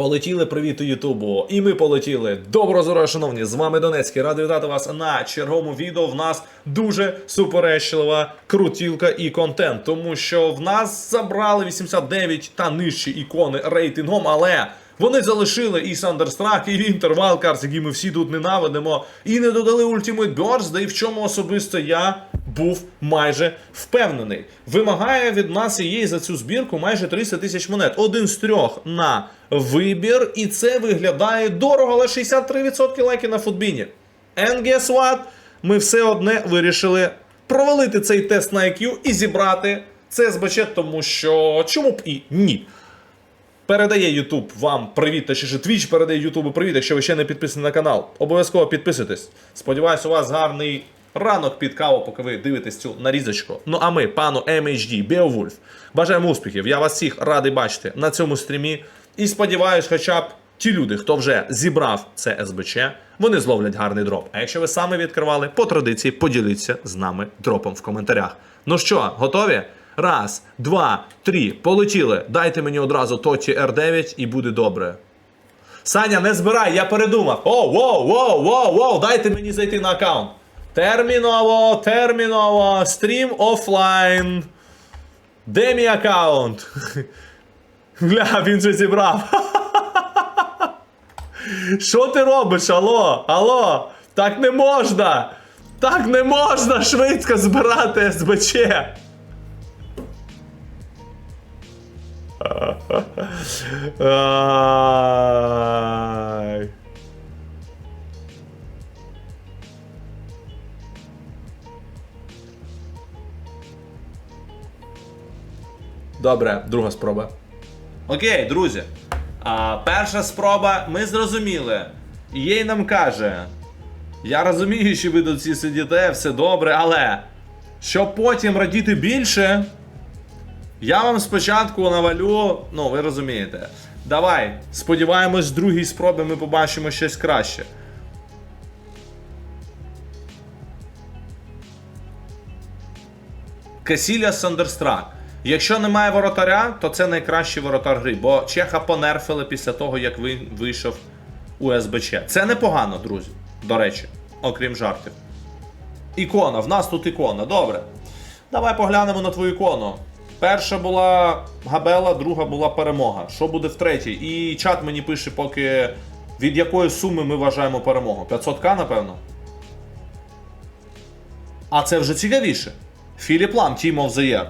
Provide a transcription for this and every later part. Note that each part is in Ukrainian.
Полетіли привіт у Ютубу. І ми полетіли. Доброго здоров'я, шановні! З вами Донецький. Радий вітати вас на черговому відео. В нас дуже суперечлива крутілка і контент, тому що в нас забрали 89 та нижчі ікони рейтингом, але. Вони залишили і Сандерстрак, і Вінтер Валкарс, які ми всі тут ненавидимо, і не додали Ultimate Birthday, в чому особисто я був майже впевнений. Вимагає від нас її за цю збірку майже 300 тисяч монет. Один з трьох на вибір, і це виглядає дорого, але 63% лайки на футбіні. And guess what? Ми все одне вирішили провалити цей тест на IQ і зібрати це тому що чому б і ні. Передає YouTube вам привіт, точніше Twitch передає YouTube привіт, якщо ви ще не підписані на канал. Обов'язково підписуйтесь. Сподіваюсь, у вас гарний ранок під каву, поки ви дивитесь цю нарізочку. Ну а ми, пану MHD, Beowulf, бажаємо успіхів. Я вас всіх радий бачити на цьому стрімі. І сподіваюсь, хоча б ті люди, хто вже зібрав це СБЧ, вони зловлять гарний дроп. А якщо ви саме відкривали, по традиції поділіться з нами дропом в коментарях. Ну що, готові? Раз, два, три, полетіли. Дайте мені одразу Тоті R9 і буде добре. Саня, не збирай, я передумав. О, воу, воу, воу, воу, дайте мені зайти на аккаунт. Терміново, терміново, стрім офлайн. Де мій аккаунт? Бля, він же зібрав. Що ти робиш? Алло? Алло? Так не можна! Так не можна швидко збирати СБЧ! Добре, друга спроба. Окей, друзі. А, перша спроба, ми зрозуміли. Їй нам каже. Я розумію, що ви тут всі сидіте, все добре, але щоб потім радіти більше, я вам спочатку навалю, ну ви розумієте. Давай, сподіваємось, з другій спроби ми побачимо щось краще. Касіля Сандерстрак. Якщо немає воротаря, то це найкращий воротар гри, бо Чеха понерфили після того, як він вийшов у СБЧ. Це непогано, друзі. До речі, окрім жартів. Ікона, в нас тут ікона, добре. Давай поглянемо на твою ікону. Перша була Габела, друга була перемога. Що буде в третій? І чат мені пише, поки від якої суми ми вважаємо перемогу. 500к, напевно. А це вже цікавіше. Філіп Лам, Team of the Year.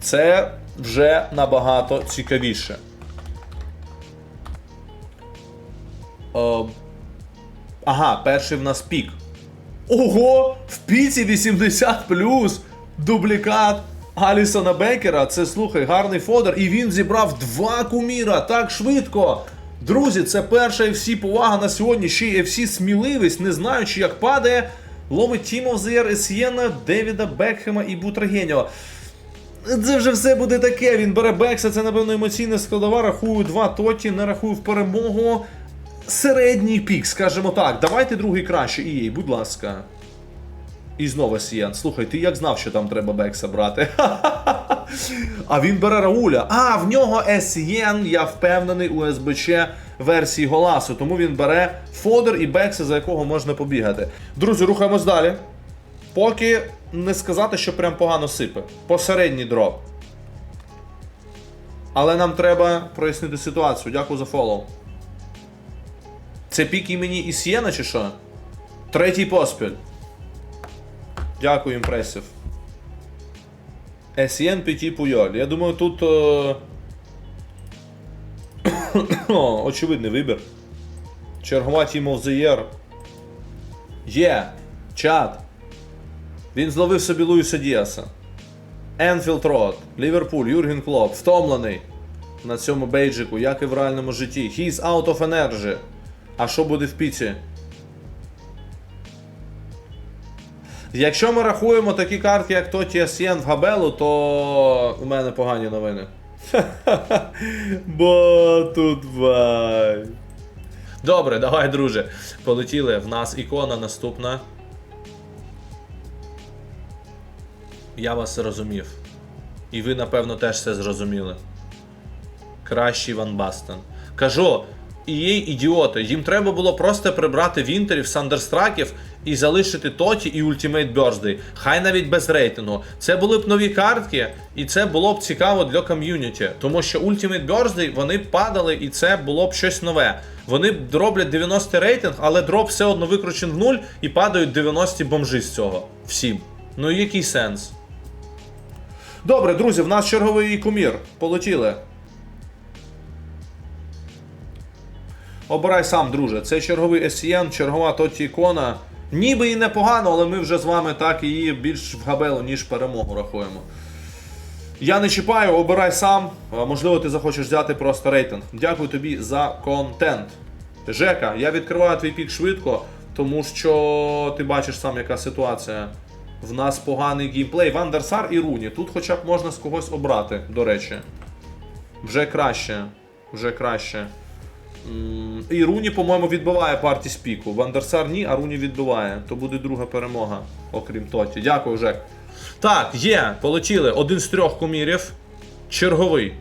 Це вже набагато цікавіше. Е, ага, перший в нас пік. Ого! В піці 80 дублікат Алісона Бекера. Це слухай, гарний фодер. І він зібрав два куміра так швидко. Друзі, це перша FC повага на сьогодні. Ще й FC сміливість, не знаючи, як падає. Ловить of the Есієна, Девіда Бекхема і Бутрагеніо. Це вже все буде таке. Він бере Бекса, це, напевно, емоційна складова. Рахую два тоті, не рахую в перемогу. Середній пік, скажімо так. Давайте другий краще. І, будь ласка. І знову Сіян. Слухай, ти як знав, що там треба Бекса брати? А він бере Рауля. А, в нього Сієн, я впевнений, у СБЧ версії Голасу. Тому він бере Фодер і Бекса, за якого можна побігати. Друзі, рухаємось далі. Поки не сказати, що прям погано сипе. Посередній дроп. Але нам треба прояснити ситуацію. Дякую за фоллоу. Це пік імені Ісієна чи що? Третій поспіль. Дякую, імпресів. Есієн Піті Пуйоль. Я думаю, тут. Е... О, очевидний вибір. Чергова Team of the Year. Є. Чат. Він зловив собі Луїса Діаса. Енфілд Рот, Ліверпуль, Юрген Клоп, втомлений на цьому бейджику, як і в реальному житті. He's out of energy. А що буде в піці? Якщо ми рахуємо такі картки, як Тоті Асьєн в Габелу, то у мене погані новини. Бо тут бай. Добре, давай, друже. Полетіли. В нас ікона наступна. Я вас зрозумів. І ви, напевно, теж все зрозуміли. Кращий Ван Бастен. Кажу, і є ідіоти. Їм треба було просто прибрати Вінтерів, Сандерстраків і залишити Тоті і Ultimate Birthday. Хай навіть без рейтингу. Це були б нові картки, і це було б цікаво для ком'юніті. Тому що Ultimate Birthday вони падали, і це було б щось нове. Вони роблять 90 рейтинг, але дроп все одно викручен в нуль і падають 90 бомжи з цього. Всім. Ну який сенс? Добре, друзі, в нас черговий кумір. Полетіли. Обирай сам, друже. Це черговий SCN, чергова Тоті ікона. Ніби і непогано, але ми вже з вами так її більш в габелу, ніж перемогу рахуємо. Я не чіпаю, обирай сам. Можливо, ти захочеш взяти просто рейтинг. Дякую тобі за контент. Жека, я відкриваю твій пік швидко, тому що ти бачиш сам, яка ситуація. В нас поганий геймплей. Вандерсар і Руні. Тут хоча б можна з когось обрати, до речі. Вже краще. Вже краще. І Руні, по-моєму, відбиває парті з піку. Вандерсар ні, а Руні відбиває. То буде друга перемога, окрім Тоті. Дякую, Жек. Так, є, полетіли. Один з трьох кумірів. Черговий.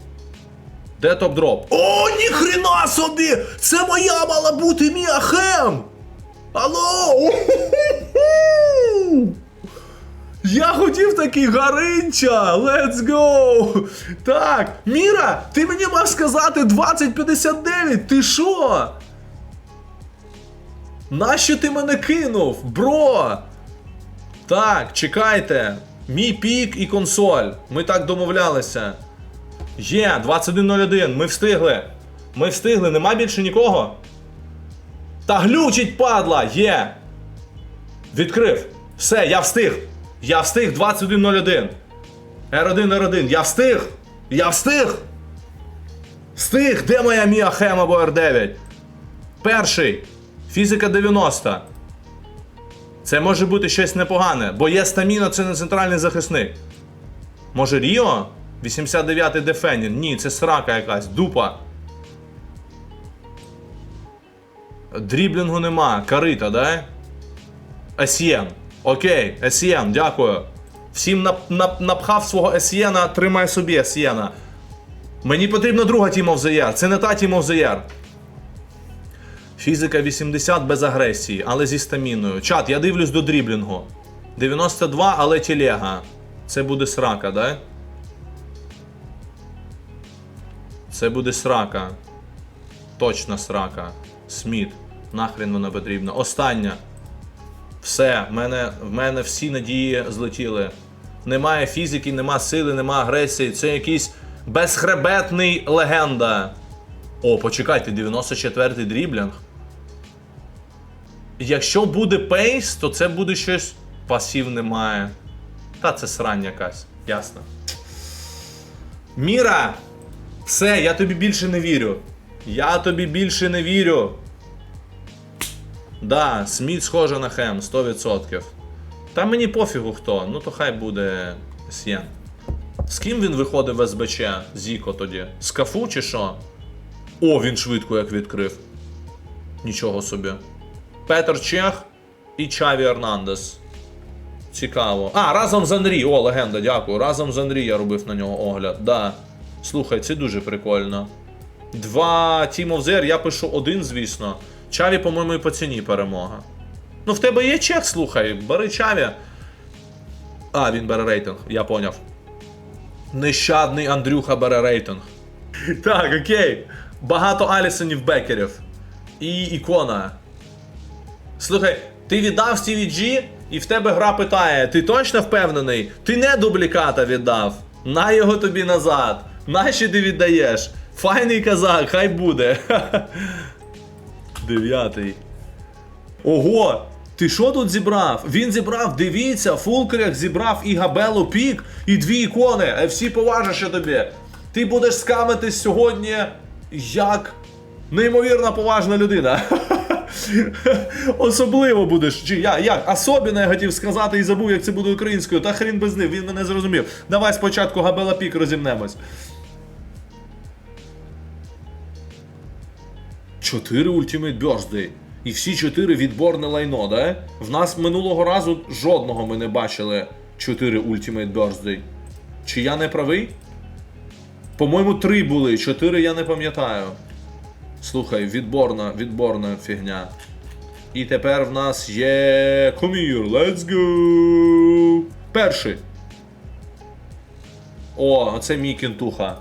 Де топ-дроп? О, ніхрена собі! Це моя мала бути Міахем! Алло! Я хотів такий гаринча! Let's go! Так, Міра, ти мені мав сказати 2059, ти що? Нащо ти мене кинув, бро? Так, чекайте. Мій пік і консоль. Ми так домовлялися. Є, 21.01, ми встигли. Ми встигли, нема більше нікого. Та глючить, падла! Є! Відкрив. Все, я встиг. Я встиг 21.01. R1, R1, я встиг! Я встиг! Встиг! Де моя Мія Хем або R9? Перший. Фізика 90. Це може бути щось непогане, бо є стаміна, це не центральний захисник. Може Ріо? 89-й Дефенін. Ні, це срака якась, дупа. Дріблінгу нема. Карита, да? Есієн. Окей, Есієн, дякую. Всім нап- нап- напхав свого Есієна, тримай собі Есієна. Мені потрібна друга Team of the Year. Це не та Team of the Year. Фізика 80 без агресії, але зі стаміною. Чат, я дивлюсь до дріблінгу. 92, але телега. Це буде срака, да? Це буде срака. Точно срака. Сміт. Нахрен вона потрібна. Остання. Все, в мене, в мене всі надії злетіли. Немає фізики, нема сили, нема агресії. Це якийсь безхребетний легенда. О, почекайте, 94-й дріблінг. Якщо буде пейс, то це буде щось. Пасів немає. Та це срань якась. Ясно. Міра! Все, я тобі більше не вірю. Я тобі більше не вірю. Да, Сміт схоже на Хем, 100%. Та мені пофігу хто, ну то хай буде Сєн. З ким він виходив в СБЧ? Зіко тоді? З Кафу чи що? О, він швидко як відкрив. Нічого собі. Петр Чех і Чаві Ернандес. Цікаво. А, разом з Андрій. О, легенда, дякую. Разом з Андрій я робив на нього огляд. Да. Слухай, це дуже прикольно. Два Team of the я пишу один, звісно. Чаві, по-моєму, і по ціні перемога. Ну, в тебе є чек, слухай, бери Чаві. А, він бере рейтинг, я поняв. Нещадний Андрюха бере рейтинг. Так, окей. Багато Алісонів Бекерів. І ікона. Слухай, ти віддав Джі, і в тебе гра питає: ти точно впевнений? Ти не дубліката віддав. На його тобі назад. Нащо ти віддаєш? Файний казак, хай буде. Дев'ятий. Ого! Ти що тут зібрав? Він зібрав, дивіться, Фулкрях зібрав і Габелу Пік, і дві ікони. Е, Всі поважаючи тобі. Ти будеш скамитись сьогодні як неймовірно поважна людина. Особливо будеш. Чи я як? Особіно я хотів сказати і забув, як це буде українською. Та хрін без них, він мене зрозумів. Давай спочатку Габела Пік розімнемось. Чотири Ultimate Birthday. І всі чотири відборне лайно, да? В нас минулого разу жодного ми не бачили чотири Ultimate Birthday. Чи я не правий? По-моєму, три були, чотири я не пам'ятаю. Слухай, відборна, відборна фігня. І тепер в нас є кумір. Let's go! Перший. О, оце мій кінтуха.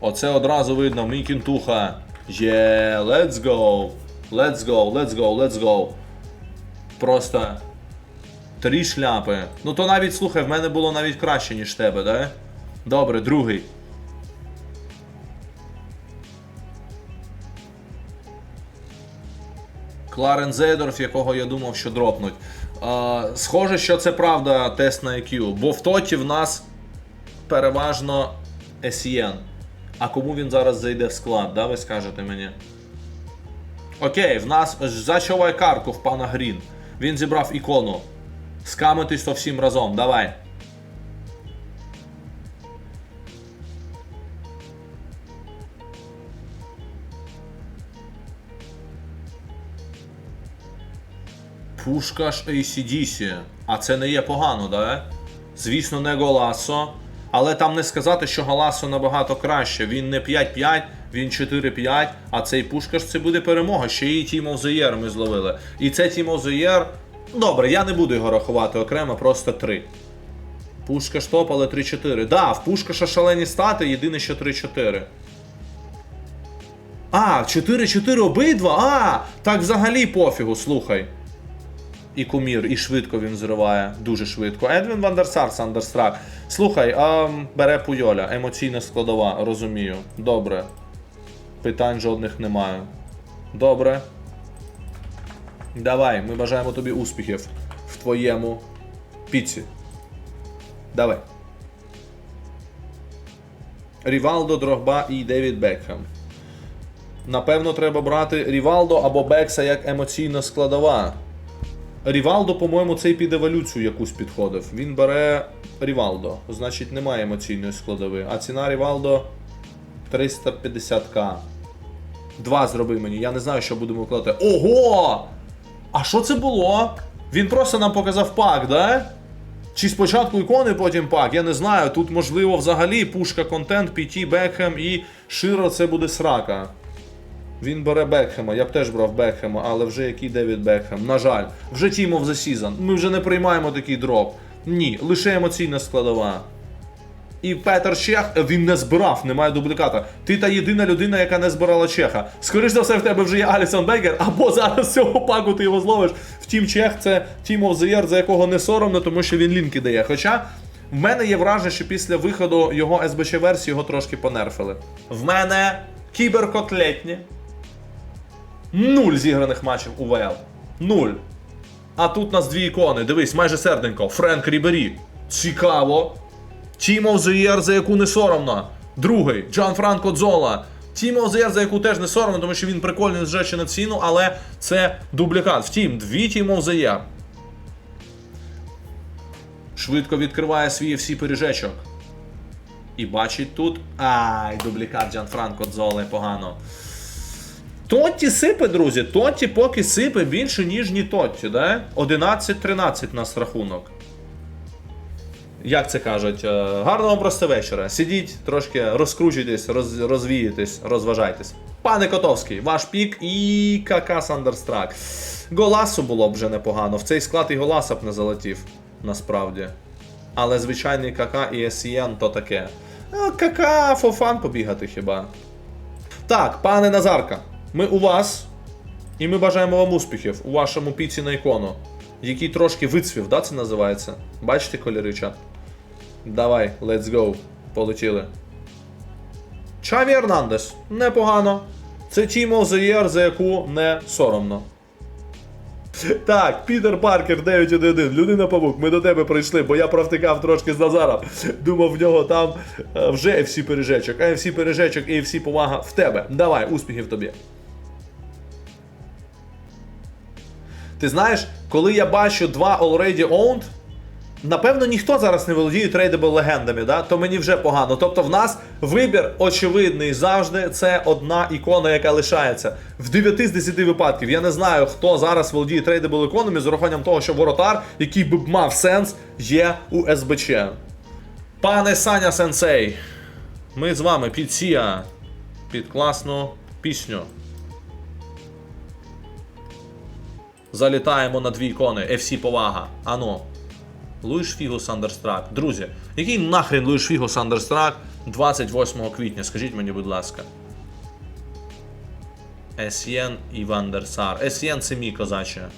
Оце одразу видно, мій кінтуха. Є, let's go. Let's go, let's go, let's go. Просто три шляпи. Ну то навіть слухай, в мене було навіть краще, ніж тебе, да? Добре, другий. Кларен Зейдорф, якого я думав, що дропнуть. Е, схоже, що це правда тест на IQ, бо в тоті в нас переважно SEN. А кому він зараз зайде в склад, да, ви скажете мені? Окей, в нас зачовай картку в пана Грін. Він зібрав ікону. Скамитись то всім разом, давай. Пушка ж ACDC. А це не є погано, да? Звісно, не Голасо. Але там не сказати, що Голасо набагато краще. Він не 5-5, він 4-5, а цей Пушкаш це буде перемога. Ще і Team of ми зловили. І це Team of. Добре, я не буду його рахувати окремо, просто 3. Пушкаш топ, але 3-4. Да, в Пушкаша шалені стати, єдине, що 3-4. А, 4-4 обидва? А, так взагалі пофігу, слухай. І кумір, і швидко він зриває. Дуже швидко. Едвін Вандерсар, Сандерстрак. Слухай, а бере Пуйоля, емоційна складова, розумію. Добре. Питань жодних немає. Добре. Давай, ми бажаємо тобі успіхів в твоєму піці. Давай. Рівалдо, Дрогба і Девід Бекхем. Напевно, треба брати Рівалдо або Бекса як емоційна складова. Рівалдо, по-моєму, цей під еволюцію якусь підходив. Він бере Рівалдо, значить немає емоційної складови. А ціна Рівалдо 350к. Два зроби мені, я не знаю, що будемо вкладати. Ого! А що це було? Він просто нам показав пак, да? Чи спочатку ікони, потім пак, я не знаю. Тут можливо взагалі пушка контент, Піті, Бекхем і Широ це буде срака. Він бере Бекхема, я б теж брав Бекхема, але вже який Девід Бекхем. На жаль, вже Team of the Season. Ми вже не приймаємо такий дроп. Ні, лише емоційна складова. І Петер Чех він не збирав, немає дубліката. Ти та єдина людина, яка не збирала Чеха. Скоріше за все, в тебе вже є Алісон Бекер, або зараз цього паку ти його зловиш. Втім, Чех це Team of the Year, за якого не соромно, тому що він лінки дає. Хоча в мене є враження, що після виходу його СБЧ версії його трошки понерфили. В мене кіберкотлетні. Нуль зіграних матчів у ВЛ. Нуль. А тут у нас дві ікони. Дивись, майже серденько. Френк Рібері. Цікаво. Of the за яку не соромно. Другий Джан Франко Дзола. The Year, за яку теж не соромно, тому що він прикольний з речі на ціну, але це дублікат. Втім, дві the Year. Швидко відкриває свій всі пиріжечок. І бачить тут. Ай, дублікат Джан Франко Дзоли погано. Тотті сипе, друзі. Тотті поки сипе більше, ніж ні Тотті, да? 11-13 нас рахунок. Як це кажуть, е, гарного вам просто вечора. Сидіть, трошки розкручуйтесь, роз, розвієтесь, розважайтесь. Пане Котовський, ваш пік і КК Сандерстрак. Голасу було б вже непогано. В цей склад і Голаса б не залетів, насправді. Але звичайний КК і СІН то таке. КК фофан побігати хіба. Так, пане Назарка, ми у вас. І ми бажаємо вам успіхів у вашому піці на ікону, який трошки вицвів, да, це називається? Бачите кольори, чат? Давай, let's go. Полетіли. Чаві Ернандес. Непогано. Це the Year, за яку не соромно. Так, Пітер Паркер 911, людина павук, ми до тебе прийшли, бо я провтикав трошки з Назаром. Думав, в нього там е, вже FC пережечок, а FC пережечок і FC повага в тебе. Давай, успіхів тобі. Ти знаєш, коли я бачу два already owned, напевно, ніхто зараз не володіє трейдабл легендами, да? то мені вже погано. Тобто в нас вибір очевидний завжди. Це одна ікона, яка лишається. В 9 з 10 випадків. Я не знаю, хто зараз володіє трейдабл іконами з урахуванням того, що воротар, який би мав сенс, є у СБЧ. Пане Саня Сенсей. Ми з вами під Сія, під класну пісню. Залітаємо на дві ікони. FC повага. Ано. Луїш Фіго Сандерстрак. Друзі, який нахрен Луїш Фіго Сандерстрак 28 квітня? Скажіть мені, будь ласка. Есєн і Вандерсар. Есєн це мій козаче.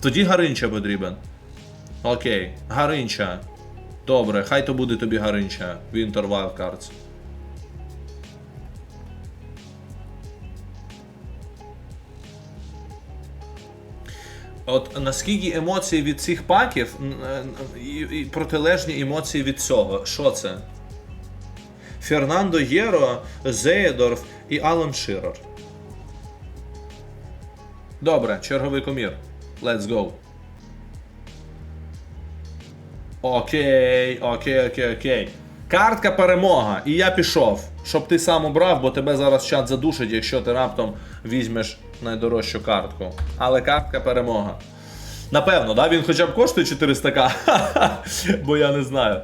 Тоді Гаринча потрібен. Окей, Гаринча. Добре, хай то буде тобі Гаринча. Winter Wildcards. От наскільки емоції від цих паків н- і, протилежні емоції від цього. Що це? Фернандо Єро, Зеєдорф і Алан Ширер. Добре, черговий комір. Let's go. Окей, окей, окей, окей. Картка перемога. І я пішов. Щоб ти сам обрав, бо тебе зараз чат задушить, якщо ти раптом візьмеш найдорожчу картку. Але картка перемога. Напевно, да? Він хоча б коштує 400к. Бо я не знаю.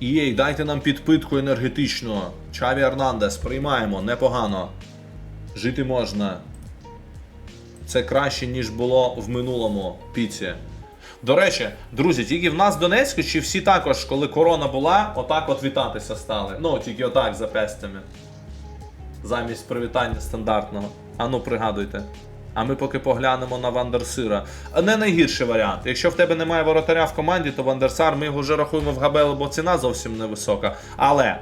Єй, дайте нам підпитку енергетичну. Чаві Ернандес, приймаємо, непогано. Жити можна. Це краще, ніж було в минулому піці. До речі, друзі, тільки в нас в Донецьку, чи всі також, коли корона була, отак от вітатися стали. Ну, тільки отак за пестями. Замість привітання стандартного. Ану, пригадуйте. А ми поки поглянемо на Вандерсира. Не найгірший варіант. Якщо в тебе немає воротаря в команді, то Вандерсар ми його вже рахуємо в габелу, бо ціна зовсім невисока. Але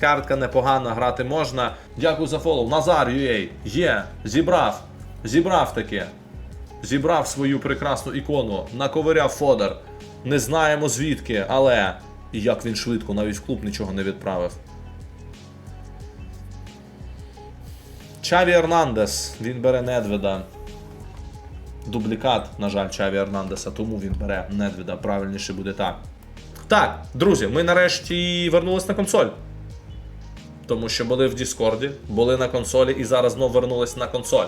картка непогана, грати можна. Дякую за фоллоу. Назар UA. Є, зібрав. Зібрав таке. Зібрав свою прекрасну ікону, наковиряв фодер. Не знаємо звідки, але. І як він швидко, навіть в клуб нічого не відправив. Чаві Ернандес, він бере Недведа. Дублікат, на жаль, Чаві Ернандеса, тому він бере Недведа. Правильніше буде так. Так, друзі, ми нарешті вернулись на консоль. Тому що були в Діскорді, були на консолі і зараз знов вернулись на консоль.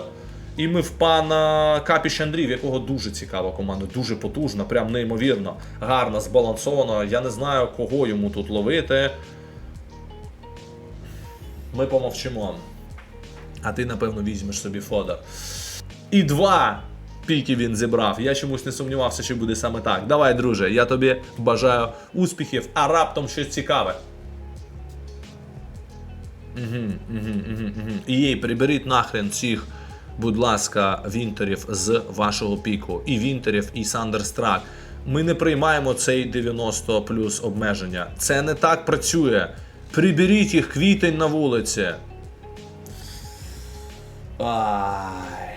І ми в пана Капіш Андрій, в якого дуже цікава команда, дуже потужна, прям неймовірно, гарна, збалансована. Я не знаю, кого йому тут ловити. Ми помовчимо. А ти, напевно, візьмеш собі фодер. І два піки він зібрав. Я чомусь не сумнівався, що буде саме так. Давай, друже, я тобі бажаю успіхів, а раптом щось цікаве. Угу, угу, угу, угу. І їй приберіть нахрен цих, будь ласка, вінтерів з вашого піку. І вінтерів, і Сандерстрак. Ми не приймаємо цей 90 плюс обмеження. Це не так працює. Приберіть їх квітень на вулиці. Ай.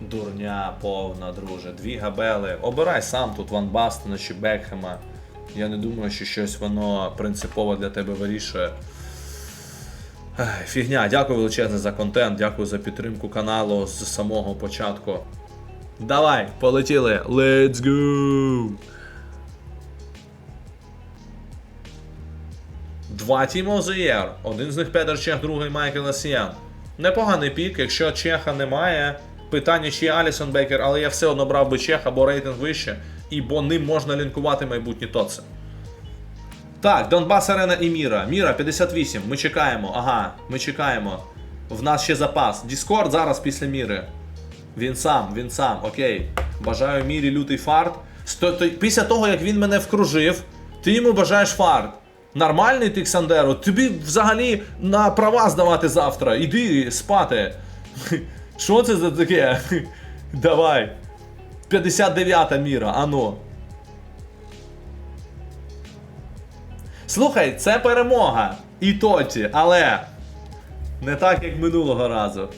Дурня повна, друже. Дві габели. Обирай сам тут Ван Бастена чи Бекхема. Я не думаю, що щось воно принципово для тебе вирішує. Фігня, дякую величезне за контент, дякую за підтримку каналу з самого початку. Давай, полетіли. Let's go! Два Тімо Зеєр. Один з них Петер Чех, другий Майкл Асіян. Непоганий пік, якщо Чеха немає. Питання, чи є Алісон Бекер, але я все одно брав би Чеха, бо рейтинг вище, і бо ним можна лінкувати майбутні тоци. Так, Донбас Арена і Міра. Міра 58. Ми чекаємо. Ага, ми чекаємо. В нас ще запас. Діскорд зараз після Міри. Він сам, він сам, окей. Бажаю Мірі лютий фарт. Після того, як він мене вкружив, ти йому бажаєш фарт. Нормальний ти, Ксандеро, тобі взагалі на права здавати завтра. Іди спати. Що це за таке? Давай. 59-та міра, ано. Слухай, це перемога. І тоті, але не так, як минулого разу.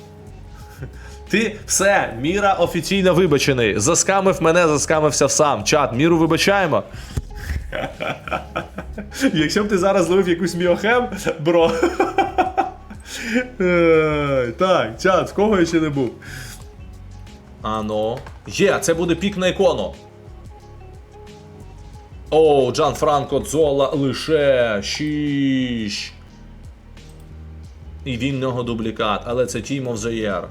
Ти все, міра офіційно вибачений. Заскамив мене, заскамився сам. Чат, міру вибачаємо. Якщо б ти зараз зловив якусь міохем, бро. Так, чат, в кого я ще не був? Ано. Є, це буде пік на ікону. О, Джан Франко Дзола лише 6. І він нього дублікат, але це the Year.